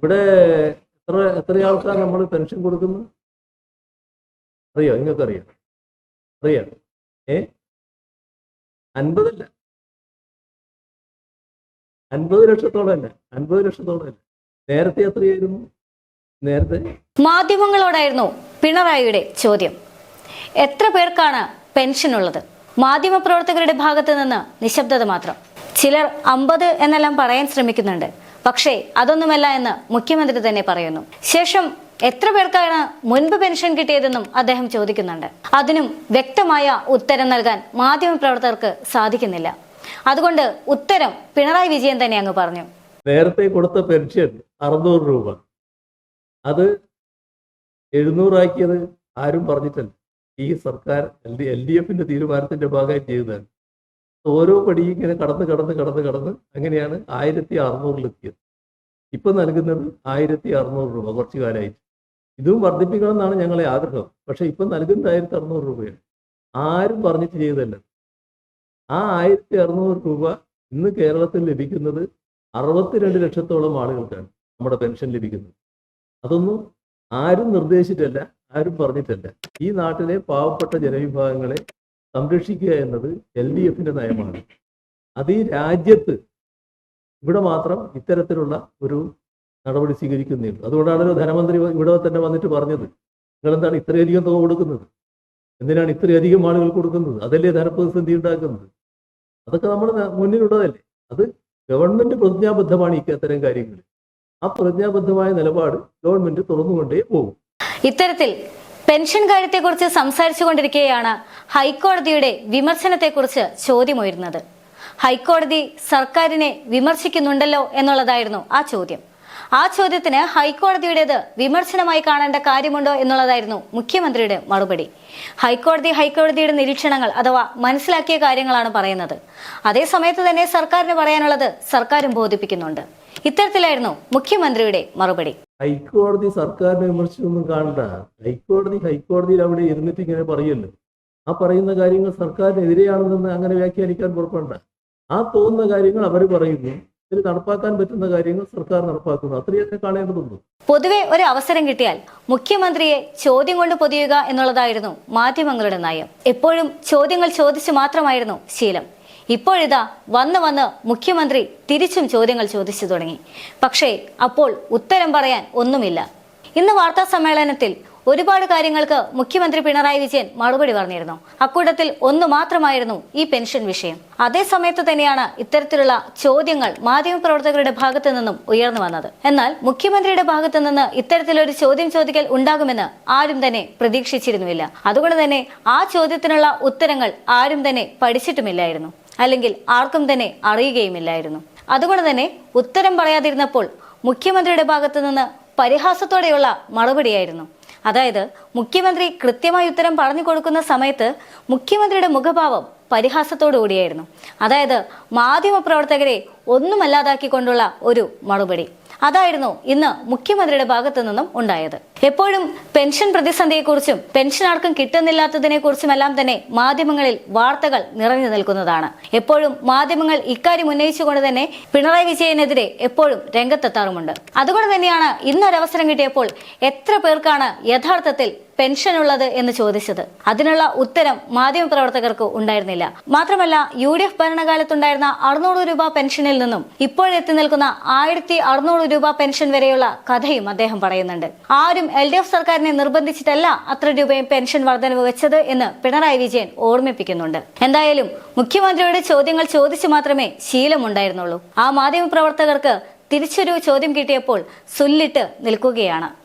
ഇവിടെ എത്ര എത്ര ആൾക്കാർ നമ്മൾ പെൻഷൻ കൊടുക്കുന്നു? അറിയോ? നിങ്ങൾക്ക് അറിയാം? അറിയാം ഏ? അൻപതല്ല. അൻപത് ലക്ഷത്തോളം അല്ല. അൻപത് ലക്ഷത്തോളം അല്ല. നേരത്തെ എത്രയായിരുന്നു? നേരത്തെ? മാധ്യമങ്ങളോടായിരുന്നു പിണറായിയുടെ ചോദ്യം. എത്ര പേർക്കാണ് പെൻഷൻ ഉള്ളത് മാധ്യമപ്രവർത്തകരുടെ ഭാഗത്ത് നിന്ന് നിശബ്ദത മാത്രം. ചിലർ അമ്പത് എന്നെല്ലാം പറയാൻ ശ്രമിക്കുന്നുണ്ട്. പക്ഷേ അതൊന്നുമല്ല എന്ന് മുഖ്യമന്ത്രി തന്നെ പറയുന്നു. ശേഷം എത്ര പേർക്കാണ് മുൻപ് പെൻഷൻ കിട്ടിയതെന്നും അദ്ദേഹം ചോദിക്കുന്നുണ്ട്. അതിനും വ്യക്തമായ ഉത്തരം നൽകാൻ മാധ്യമപ്രവർത്തകർക്ക് സാധിക്കുന്നില്ല. അതുകൊണ്ട് ഉത്തരം പിണറായി വിജയൻ തന്നെ അങ്ങ് പറഞ്ഞു. നേരത്തെ കൊടുത്ത പെൻഷൻ അറുന്നൂറ് രൂപ. അത് എഴുന്നൂറാക്കിയത് ആരും പറഞ്ഞിട്ടില്ല. ഈ സർക്കാർ എൽ ഡി എൽ ഡി എഫിന്റെ തീരുമാനത്തിന്റെ ഭാഗമായി ചെയ്തതാണ് ഓരോ പടി ഇങ്ങനെ കടന്ന് കടന്ന് കടന്ന് കടന്ന് അങ്ങനെയാണ് ആയിരത്തി അറുന്നൂറിലെത്തിയത് ഇപ്പൊ നൽകുന്നത് ആയിരത്തി അറുന്നൂറ് രൂപ കുറച്ചു കാലമായിട്ട്. ഇതും വർദ്ധിപ്പിക്കണം എന്നാണ് ഞങ്ങളെ ആഗ്രഹം. പക്ഷെ ഇപ്പൊ നൽകുന്നത് ആയിരത്തി അറുന്നൂറ് രൂപയാണ്. ആരും പറഞ്ഞിട്ട് ചെയ്തല്ല ആ ആയിരത്തി അറുന്നൂറ് രൂപ ഇന്ന് കേരളത്തിൽ ലഭിക്കുന്നത് അറുപത്തിരണ്ട് ലക്ഷത്തോളം ആളുകൾക്കാണ് നമ്മുടെ പെൻഷൻ ലഭിക്കുന്നത്. അതൊന്നും ആരും നിർദ്ദേശിച്ചിട്ടല്ല ആരും പറഞ്ഞിട്ടല്ല. ഈ നാട്ടിലെ പാവപ്പെട്ട ജനവിഭാഗങ്ങളെ സംരക്ഷിക്കുക എന്നത് എൽ ഡി എഫിന്റെ നയമാണ്. അത് ഈ രാജ്യത്ത് ഇവിടെ മാത്രം ഇത്തരത്തിലുള്ള ഒരു നടപടി സ്വീകരിക്കുന്നുണ്ട് അതുകൊണ്ടാണല്ലോ ധനമന്ത്രി ഇവിടെ തന്നെ വന്നിട്ട് പറഞ്ഞത്. നിങ്ങൾ എന്താണ് ഇത്രയധികം തുക കൊടുക്കുന്നത്? എന്തിനാണ് ഇത്രയധികം ആളുകൾ കൊടുക്കുന്നത്? അതല്ലേ ധനപ്രതിസന്ധി ഉണ്ടാക്കുന്നത്? അതൊക്കെ നമ്മൾ മുന്നിലുള്ളതല്ലേ. അത് ഗവൺമെന്റ് പ്രതിജ്ഞാബദ്ധമാണ് ഈ അത്തരം കാര്യങ്ങൾ ആ പ്രതിജ്ഞാബദ്ധമായ നിലപാട് ഗവൺമെന്റ് തുറന്നുകൊണ്ടേ പോകും. ഇത്തരത്തിൽ പെൻഷൻ കാര്യത്തെക്കുറിച്ച് സംസാരിച്ചു കൊണ്ടിരിക്കെയാണ് ഹൈക്കോടതിയുടെ വിമർശനത്തെക്കുറിച്ച് ചോദ്യമുയരുന്നത്. ഹൈക്കോടതി സർക്കാരിനെ വിമർശിക്കുന്നുണ്ടല്ലോ എന്നുള്ളതായിരുന്നു ആ ചോദ്യം. ആ ചോദ്യത്തിന് ഹൈക്കോടതിയുടേത് വിമർശനമായി കാണേണ്ട കാര്യമുണ്ടോ എന്നുള്ളതായിരുന്നു മുഖ്യമന്ത്രിയുടെ മറുപടി. ഹൈക്കോടതി ഹൈക്കോടതിയുടെ നിരീക്ഷണങ്ങൾ അഥവാ മനസ്സിലാക്കിയ കാര്യങ്ങളാണ് പറയുന്നത്. അതേ സമയത്ത് തന്നെ സർക്കാരിന് പറയാനുള്ളത് സർക്കാരും ബോധിപ്പിക്കുന്നുണ്ട്. ഇത്തരത്തിലായിരുന്നു മുഖ്യമന്ത്രിയുടെ മറുപടി. ഹൈക്കോടതി സർക്കാരിനെ വിമർശിച്ചൊന്നും കാണണ്ട. ഹൈക്കോടതി ഹൈക്കോടതിയിൽ അവിടെ ഇരുന്നിട്ട് ഇങ്ങനെ പറയല്ലോ. ആ പറയുന്ന കാര്യങ്ങൾ സർക്കാരിനെതിരെയാണെന്ന് അങ്ങനെ വ്യാഖ്യാനിക്കാൻ പുറപ്പെടണ്ട. ആ തോന്നുന്ന കാര്യങ്ങൾ അവർ പറയുന്നു. ഇതിൽ നടപ്പാക്കാൻ പറ്റുന്ന കാര്യങ്ങൾ സർക്കാർ നടപ്പാക്കുന്നു. അത്രയൊക്കെ കാണേണ്ടതുള്ളൂ. പൊതുവെ ഒരു അവസരം കിട്ടിയാൽ മുഖ്യമന്ത്രിയെ ചോദ്യം കൊണ്ട് പൊതിയുക എന്നുള്ളതായിരുന്നു മാധ്യമങ്ങളുടെ നയം. എപ്പോഴും ചോദ്യങ്ങൾ ചോദിച്ചു മാത്രമായിരുന്നു ശീലം. ഇപ്പോഴിതാ വന്ന് വന്ന് മുഖ്യമന്ത്രി തിരിച്ചും ചോദ്യങ്ങൾ ചോദിച്ചു തുടങ്ങി. പക്ഷേ അപ്പോൾ ഉത്തരം പറയാൻ ഒന്നുമില്ല. ഇന്ന് വാർത്താ സമ്മേളനത്തിൽ ഒരുപാട് കാര്യങ്ങൾക്ക് മുഖ്യമന്ത്രി പിണറായി വിജയൻ മറുപടി പറഞ്ഞിരുന്നു. അക്കൂട്ടത്തിൽ ഒന്ന് മാത്രമായിരുന്നു ഈ പെൻഷൻ വിഷയം. അതേ സമയത്ത് തന്നെയാണ് ഇത്തരത്തിലുള്ള ചോദ്യങ്ങൾ മാധ്യമപ്രവർത്തകരുടെ ഭാഗത്തു നിന്നും ഉയർന്നു വന്നത്. എന്നാൽ മുഖ്യമന്ത്രിയുടെ ഭാഗത്തു നിന്ന് ഇത്തരത്തിലൊരു ചോദ്യം ചോദിക്കൽ ഉണ്ടാകുമെന്ന് ആരും തന്നെ പ്രതീക്ഷിച്ചിരുന്നുമില്ല അതുകൊണ്ട് തന്നെ ആ ചോദ്യത്തിനുള്ള ഉത്തരങ്ങൾ ആരും തന്നെ പഠിച്ചിട്ടുമില്ലായിരുന്നു. അല്ലെങ്കിൽ ആർക്കും തന്നെ അറിയുകയുമില്ലായിരുന്നു. അതുകൊണ്ട് തന്നെ ഉത്തരം പറയാതിരുന്നപ്പോൾ മുഖ്യമന്ത്രിയുടെ ഭാഗത്തു നിന്ന് പരിഹാസത്തോടെയുള്ള മറുപടിയായിരുന്നു. അതായത് മുഖ്യമന്ത്രി കൃത്യമായി ഉത്തരം പറഞ്ഞു കൊടുക്കുന്ന സമയത്ത് മുഖ്യമന്ത്രിയുടെ മുഖഭാവം പരിഹാസത്തോടുകൂടിയായിരുന്നു അതായത് മാധ്യമപ്രവർത്തകരെ ഒന്നുമല്ലാതാക്കിക്കൊണ്ടുള്ള ഒരു മറുപടി. അതായിരുന്നു ഇന്ന് മുഖ്യമന്ത്രിയുടെ ഭാഗത്തു നിന്നും ഉണ്ടായത്. എപ്പോഴും പെൻഷൻ പ്രതിസന്ധിയെക്കുറിച്ചും പെൻഷൻ ആർക്കും കിട്ടുന്നില്ലാത്തതിനെ കുറിച്ചുമെല്ലാം തന്നെ മാധ്യമങ്ങളിൽ വാർത്തകൾ നിറഞ്ഞു നിൽക്കുന്നതാണ്. എപ്പോഴും മാധ്യമങ്ങൾ ഇക്കാര്യം ഉന്നയിച്ചുകൊണ്ട് തന്നെ പിണറായി വിജയനെതിരെ എപ്പോഴും രംഗത്തെത്താറുമുണ്ട്. അതുകൊണ്ട് തന്നെയാണ് ഇന്നൊരവസരം കിട്ടിയപ്പോൾ എത്ര പേർക്കാണ് യഥാർത്ഥത്തിൽ പെൻഷൻ ഉള്ളത് എന്ന് ചോദിച്ചത്. അതിനുള്ള ഉത്തരം മാധ്യമപ്രവർത്തകർക്ക് ഉണ്ടായിരുന്നില്ല. മാത്രമല്ല യു ഡി എഫ് ഭരണകാലത്തുണ്ടായിരുന്ന അറുന്നൂറ് രൂപ പെൻഷനിൽ നിന്നും ഇപ്പോഴെത്തി നിൽക്കുന്ന ആയിരത്തി അറുന്നൂറ് രൂപ പെൻഷൻ വരെയുള്ള കഥയും അദ്ദേഹം പറയുന്നുണ്ട്. ആരും എൽ ഡി എഫ് സർക്കാരിനെ നിർബന്ധിച്ചിട്ടല്ല അത്ര രൂപയും പെൻഷൻ വർധനവ് വെച്ചത് എന്ന് പിണറായി വിജയൻ ഓർമ്മിപ്പിക്കുന്നുണ്ട്. എന്തായാലും മുഖ്യമന്ത്രിയുടെ ചോദ്യങ്ങൾ ചോദിച്ചു മാത്രമേ ശീലമുണ്ടായിരുന്നുള്ളൂ. ആ മാധ്യമപ്രവർത്തകർക്ക് തിരിച്ചൊരു ചോദ്യം കിട്ടിയപ്പോൾ സുല്ലിട്ട് നിൽക്കുകയാണ്.